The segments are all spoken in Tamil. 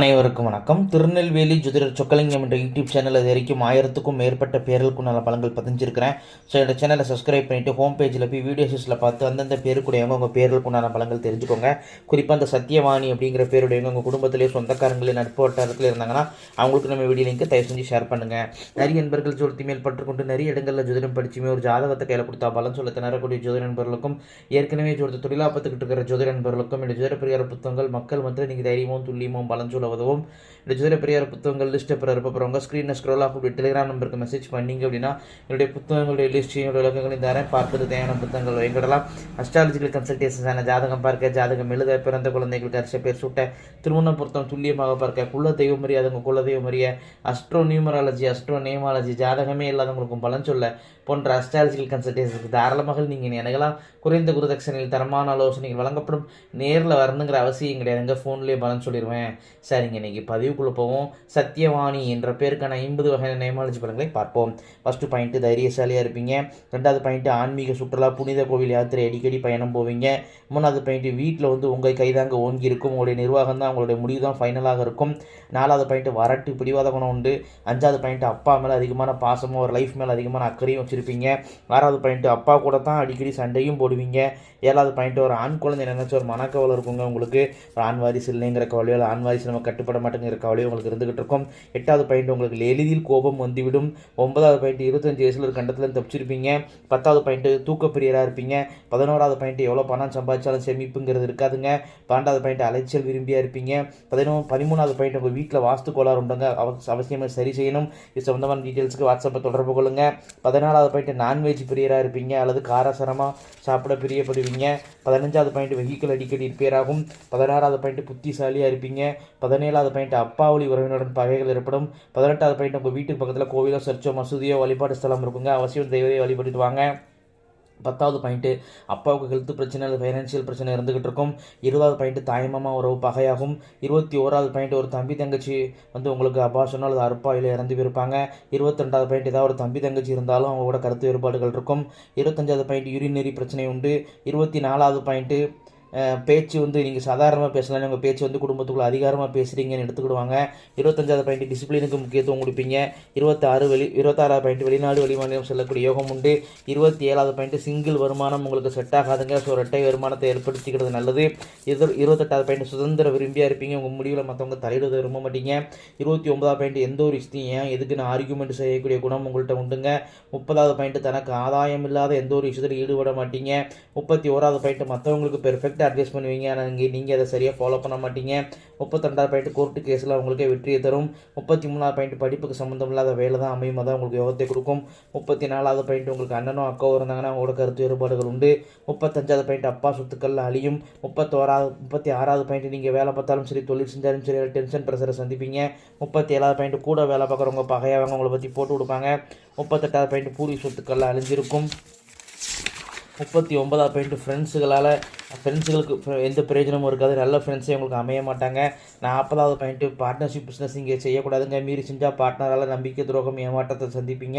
அனைவருக்கும் வணக்கம். திருநெல்வேலி ஜோதிடர் சொக்கலிங்கம் என்ற யூடியூப் சேனல் இது வரைக்கும் ஆயிரத்துக்கும் மேற்பட்ட பேர்களுக்கும் நல்ல பலன்கள் பதிஞ்சிருக்கிறேன். ஸோ என்னோட சேனலை சப்ஸ்கிரைப் பண்ணிட்டு ஹோம் பேஜில் போய் வீடியோஸில் பார்த்து அந்தந்த பேருக்குடையவங்க உங்கள் பேர்களுக்கு உண்டான தெரிஞ்சுக்கோங்க. குறிப்பாக அந்த சத்தியவாணி அப்படிங்கிற பேருடையவங்க உங்கள் குடும்பத்திலே சொந்தக்காரங்களே நட்பு வட்டாரத்தில் இருந்தாங்கன்னா அவங்களுக்கு நம்ம வீடியோ லிங்க் தயவு செஞ்சு ஷேர் பண்ணுங்கள் நிறைய நண்பர்கள் ஜோதி மேல் பற்றுக்கொண்டு நிறைய இடங்களில் ஜோதிடம் படிச்சுமே ஒரு ஜாதகத்தை கையில் கொடுத்தா பலன் சொல்ல திணறக்கூடிய ஜோதிட நண்பர்களுக்கும் ஏற்கனவே ஜோதி தொழிலாபத்துக்கிட்டு இருக்கிற ஜோதிட நண்பர்களுக்கும் இந்த ஜோதிட பிரியார புத்தகங்கள் மக்கள் வந்து நீங்கள் தைரியமும் துல்லியமும் பலன் சொல்ல உதவும். இந்த ஜோதிட பெரியார் புத்தகங்கள் லிஸ்ட்டை பெற இருப்பவங்க ஸ்க்ரீனில் ஸ்க்ரோல் ஆஃப் டெலிகிராம் நம்பருக்கு மெசேஜ் பண்ணீங்க அப்படின்னா என்னுடைய புத்தகங்களுடைய லிஸ்ட் என்னுடைய விளக்கங்களையும் தரேன் பார்ப்பது தேவையான புத்தகங்கள் வைக்கிடலாம் அஸ்ட்ராலஜிக்கல் கன்சல்டேஷன்ஸான ஜாதகம் பார்க்க ஜாதகம் எழுத பிறந்த குழந்தைகளுக்கு அரிச பேர் சுட்ட திருமண பொருத்தம் துல்லியமாக பார்க்க குல தெய்வம் அறியாதவங்க குல தெய்வம் அறிய அஸ்ட்ரோ நியூமராலஜி அஸ்ட்ரோ நேமாலஜி ஜாதகமே இல்லாதவங்களுக்கும் பலன் சொல்ல போன்ற அஸ்ட்ராலஜிக்கல் கன்சல்டேஷனுக்கு தாராளமாக நீங்கள் எனகலாம் குறைந்த குருதட்சணையில் தரமான ஆலோசனைகள் வழங்கப்படும். நேரில் வரணுங்கிற அவசியம் கிடையாதுங்க. ஃபோன்லேயே பலன் சொல்லிடுவேன் சரி. சரிங்க இன்னைக்கு பதிவுக்குள்ளே போவோம். சத்தியவாணி என்ற பேருக்கான ஐம்பது வகையான நேமாலஜி பலன்களை பார்ப்போம். ஃபஸ்ட்டு பாயிண்ட்டு தைரியசாலியாக இருப்பீங்க. ரெண்டாவது பாயிண்ட்டு ஆன்மீக சுற்றுலா புனித கோவில் யாத்திரை அடிக்கடி பயணம் போவீங்க. மூணாவது பாயிண்ட்டு வீட்டில் வந்து உங்கள் கைதாங்க ஓங்கி இருக்கும் உங்களுடைய நிர்வாகம் தான் உங்களுடைய முடிவு தான் ஃபைனலாக இருக்கும். நாலாவது பாயிண்ட்டு வரட்டு பிடிவாத குணம் உண்டு. அஞ்சாவது பாயிண்ட்டு அப்பா மேலே அதிகமான பாசமும் ஒரு லைஃப் மேலே அதிகமான அக்கறையும் வச்சுருப்பீங்க. ஆறாவது பாயிண்ட்டு அப்பா கூட தான் அடிக்கடி சண்டையும் போடுவீங்க. ஏழாவது பாயிண்ட்டு ஒரு ஆண் குழந்தை நினச்ச ஒரு மனக்கவலை இருக்குங்க உங்களுக்கு. ஒரு ஆண் வாரிசு இல்லைங்கிற கவலையோ ஆண் வாரிசு நமக்கு கட்டுப்பட மாட்டேங்கிற கவலையும் உங்களுக்கு இருந்துகிட்டு இருக்கும். எட்டாவது பாயிண்ட் உங்களுக்கு எளிதில் கோபம் வந்துவிடும். ஒன்பதாவது பாயிண்ட் இருபத்தஞ்சு வயசில் ஒரு கண்டத்தில் தப்பிச்சிருப்பீங்க. பத்தாவது பாயிண்ட்டு தூக்கப்பிரியராக இருப்பீங்க. பதினோராவது பாயிண்ட் எவ்வளோ பணம் சம்பாதிச்சாலும் சேமிப்புங்கிறது இருக்காதுங்க. பன்னெண்டாவது பாயிண்ட் அலைச்சல் விரும்பியாக இருப்பீங்க. பதினோ பதிமூணாவது பாயிண்ட் உங்கள் வீட்டில் வாஸ்து கோளாறு உண்டுங்க. அவ அவசியமாக சரி செய்யணும். இது சம்மந்தமான டீட்டெயில்ஸ்க்கு வாட்ஸ்அப்பை தொடர்பு கொள்ளுங்க. பதினாலாவது பாயிண்ட் நான்வெஜ் பிரியராக இருப்பீங்க. அல்லது காரசாரமாக சாப்பிட பிரியப்படுவீங்க. பதினஞ்சாவது பாயிண்ட் வெஹிக்கிள் அடிக்கடி ரிப்பேர் ஆகும். பதினாறாவது பாயிண்ட் புத்திசாலியாக இருப்பீங்க. பதினேழாவது பாயிண்ட் அப்பாவளி உறவினருடன் பகைகள் ஏற்படும். பதினெட்டாவது பாயிண்ட் உங்கள் வீட்டுக்கு பக்கத்தில் கோவிலோ சர்ச்சோ மசூதியோ வழிபாடு ஸ்தலம் இருக்குங்க. அவசியம் தெய்வத்தை வழிபட்டுட்டு வாங்க. பத்தாவது பாயிண்ட்டு அப்பாவுக்கு ஹெல்த் பிரச்சனை அல்லது ஃபைனான்ஷியல் பிரச்சனை இருந்துகிட்டு இருக்கும். இருபதாவது பாயிண்ட்டு தாய்மாமா உறவு பகையாகும். இருபத்தி ஓராவது பாயிண்ட் ஒரு தம்பி தங்கச்சி வந்து உங்களுக்கு அபாஷனோ அல்லது அற்பாயில் இறந்து போயிருப்பாங்க. இருபத்தி ரெண்டாவது பாயிண்ட் ஏதாவது ஒரு தம்பி தங்கச்சி இருந்தாலும் அவங்க கூட கருத்து வேறுபாடுகள் இருக்கும். இருபத்தஞ்சாவது பாயிண்ட் யூரினரி பிரச்சனை உண்டு. இருபத்தி நாலாவது பாயிண்ட்டு பேச்சு வந்து நீங்கள் சாதாரணமாக பேசலாம் உங்கள் பேச்சு வந்து குடும்பத்துக்குள்ள அதிகாரமாக பேசுகிறீங்கன்னு எடுத்துக்கிடுவாங்க. இருபத்தஞ்சாவது பாயிண்ட் டிசிப்ளினுக்கு முக்கியத்துவம் கொடுப்பீங்க. இருபத்தாறு வெளி இருபத்தாறாவது பாயிண்ட் வெளிநாடு வெளிமாநிலம் செல்லக்கூடிய யோகம் உண்டு. இருபத்தி ஏழாவது பாயிண்ட் சிங்கிள் வருமானம் உங்களுக்கு செட் ஆகாதுங்க. ஸோ ரெட்டை வருமானத்தை ஏற்படுத்திக்கிறது நல்லது. இது இருபத்தெட்டாவது பாயிண்ட் சுதந்திர விரும்பியாக இருப்பீங்க. உங்கள் முடிவில் மற்றவங்க தலையிட விரும்ப மாட்டீங்க. இருபத்தி ஒன்பதாவது பாயிண்ட் எந்த ஒரு விஷயத்தையும் ஏன் எதுக்குன்னு ஆர்குமெண்ட் செய்யக்கூடிய குணம் உங்கள்கிட்ட உண்டுங்க. முப்பதாவது பாயிண்ட் தனக்கு ஆதாயம் இல்லாத எந்த ஒரு விஷயத்தில் ஈடுபட மாட்டீங்க. முப்பத்தி ஓராவது பாயிண்ட் மற்றவங்களுக்கு பெர்ஃபெக்ட் பெர்ஃபெக்டாக அட்வைஸ் பண்ணுவீங்க. ஆனால் இங்கே நீங்கள் அதை சரியாக ஃபாலோ பண்ண மாட்டீங்க. முப்பத்தெண்டாவது பாயிண்ட் கோர்ட்டு கேஸில் அவங்களுக்கே வெற்றியை தரும். முப்பத்தி மூணாவது பாயிண்ட் படிப்புக்கு சம்மந்தம் இல்லாத வேலை தான் அமையும். தான் உங்களுக்கு யோகத்தை கொடுக்கும். முப்பத்தி நாலாவது பாயிண்ட் உங்களுக்கு அண்ணனும் அக்காவும் இருந்தாங்கன்னா அவங்களோட கருத்து வேறுபாடுகள் உண்டு. முப்பத்தஞ்சாவது பாயிண்ட் அப்பா சொத்துக்கள் அழியும். முப்பத்தோராவது முப்பத்தி ஆறாவது பாயிண்ட் நீங்கள் வேலை பார்த்தாலும் சரி தொழில் செஞ்சாலும் சரி டென்ஷன் ப்ரெஷரை சந்திப்பீங்க. முப்பத்தி ஏழாவது பாயிண்ட் கூட வேலை பார்க்குறவங்க பகையாவங்க உங்களை பற்றி போட்டு கொடுப்பாங்க. முப்பத்தெட்டாவது பாயிண்ட் பூர்வீக சொத்துக்கள் அழிஞ்சிருக்கும். முப்பத்தி ஒன்பதாவது பாயிண்ட் ஃப்ரெண்ட்ஸுகளால் ஃப்ரெண்ட்ஸுகளுக்கு எந்த பிரயோஜனமும் இருக்காது. நல்ல ஃப்ரெண்ட்ஸே உங்களுக்கு அமைய மாட்டாங்க. நாற்பதாவது பாயிண்ட்டு பார்ட்னர்ஷிப் பிஸ்னஸ் இங்கே செய்யக்கூடாதுங்க. மீறி செஞ்சால் பார்ட்னரால் நம்பிக்கை துரோகம் ஏமாற்றத்தை சந்திப்பீங்க.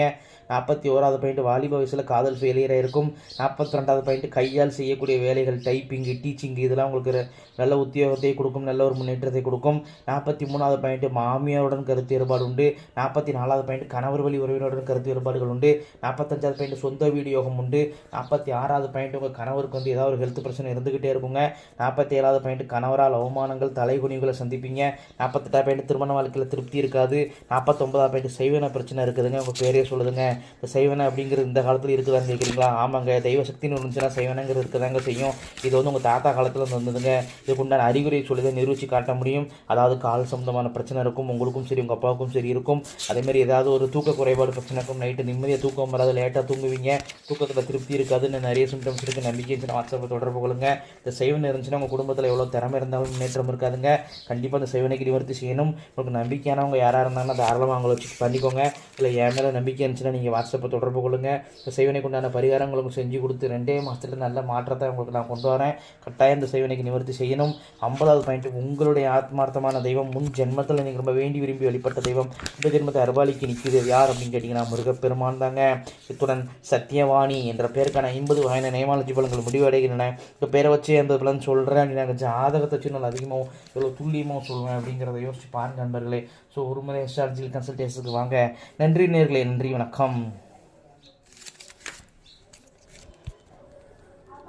நாற்பத்தி ஓராவது பாயிண்ட் வாலிப வயசில் காதல் ஃபெயிலியராக இருக்கும். நாற்பத்தி ரெண்டாவது பாயிண்ட் கையால் செய்யக்கூடிய வேலைகள் டைப்பிங்கு டீச்சிங்கு இதெல்லாம் உங்களுக்கு நல்ல உத்தியோகத்தை கொடுக்கும் நல்ல ஒரு முன்னேற்றத்தை கொடுக்கும். நாற்பத்தி மூணாவது பாயிண்ட் மாமியாருடன் கருத்து வேறுபாடு உண்டு. நாற்பத்தி நாலாவது பாயிண்ட் கணவர் வழி உறவினருடன் கருத்து வேறுபாடுகள் உண்டு. நாற்பத்தஞ்சாவது பாயிண்ட் சொந்த வீடு யோகம் உண்டு. நாற்பத்தி ஆறாவது பாயிண்ட் உங்கள் கணவருக்கு வந்து ஏதாவது ஒரு ஹெல்த் பிரச்சனை இருந்துக்கிட்டே இருக்குங்க. நாற்பத்தி ஏழாவது பாயிண்ட் கணவரால் அவமானங்கள் தலைகுனிவுகளை சந்திப்பீங்க. நாற்பத்தெட்டாவது பாயிண்ட் திருமண வாழ்க்கையில் திருப்தி இருக்காது. நாற்பத்தொம்பதாவது பாயிண்ட் செய்வன பிரச்சனை இருக்குதுங்க. உங்கள் பேரே சொல்லுதுங்க. இந்த செய்வன அப்படிங்கிறது இந்த காலத்தில் இருக்குதான்னு கேட்குறீங்களா ஆமாங்க. தெய்வ சக்தின்னு இருந்துச்சுன்னா செய்வனங்கிறது இருக்குதாங்க செய்யும். இது வந்து உங்கள் தாத்தா காலத்தில் வந்ததுங்க இதுக்கு உண்டான அறிகுறி சொல்லுதை நிரூபித்து காட்ட முடியும். அதாவது கால் சம்பந்தமான பிரச்சனை இருக்கும். உங்களுக்கும் சரி உங்கள் அப்பாவுக்கும் சரி இருக்கும். அதேமாதிரி ஏதாவது ஒரு தூக்க குறைபாடு பிரச்சனை இருக்கும். நைட்டு நிம்மதியாக தூக்கம் வராது. லேட்டாக தூங்குவீங்க. தூக்கத்தில் திருப்தி இருக்காதுன்னு நிறைய சிம்டம்ஸ் இருக்குது நம்பிக்கை இருந்துச்சுன்னா வாட்ஸ்அப்பை தொடர்பு கொள்ளுங்க. இந்த செய்வனை இருந்துச்சுன்னா உங்கள் குடும்பத்தில் எவ்வளோ திறமை இருந்தாலும் முன்னேற்றம் இருக்காதுங்க. கண்டிப்பாக அந்த செய்வனைக்கு நிவர்த்தி செய்யணும். உங்களுக்கு நம்பிக்கையானவங்க யாராக இருந்தாலும் தாராளமாக அவங்கள வச்சு பண்ணிக்கோங்க. இல்லை என் மேலே நம்பிக்கை இருந்துச்சுன்னா நீங்கள் வாட்ஸ்அப்பை தொடர்பு கொள்ளுங்க. இந்த செய்வனைக்கு உண்டான பரிகாரம் உங்களுக்கு செஞ்சு கொடுத்து ரெண்டே மாதத்துல நல்ல மாற்றத்தை உங்களுக்கு நான் கொண்டு வரேன். கட்டாயம் இந்த செய்வனைக்கு நிவர்த்தி செய்யணும். ஐம்பதாவது பாயிண்ட் உங்களுடைய ஆத்மார்த்தமான தெய்வம் முன் ஜென்மத்தில் நீங்கள் ரொம்ப வேண்டி விரும்பி வழிபட்ட தெய்வம். இந்த ஜென்மத்தை அர்பாலிக்கு நிற்குது யார் அப்படின்னு கேட்டிங்கன்னா முருகப்பெருமான் தாங்க. இத்துடன் சத்தியவாணி என்ற பெயருக்கான ஐம்பது வகையான நேமாலஜி பலங்கள் முடிவடைகின்றன. இந்த பேரை வச்சு எந்த பலன் சொல்கிறேன் அப்படி நாங்கள் ஜாதகத்தை வச்சு நான் அதிகமாகவும் எவ்வளோ துல்லியமாகவும் சொல்லுவேன் அப்படிங்கிறத யோசிச்சு பாருங்க நண்பர்களே. ஸோ ஒரு முறை கன்சல்டேஷனுக்கு வாங்க. நன்றி நேர்களே நன்றி வணக்கம்.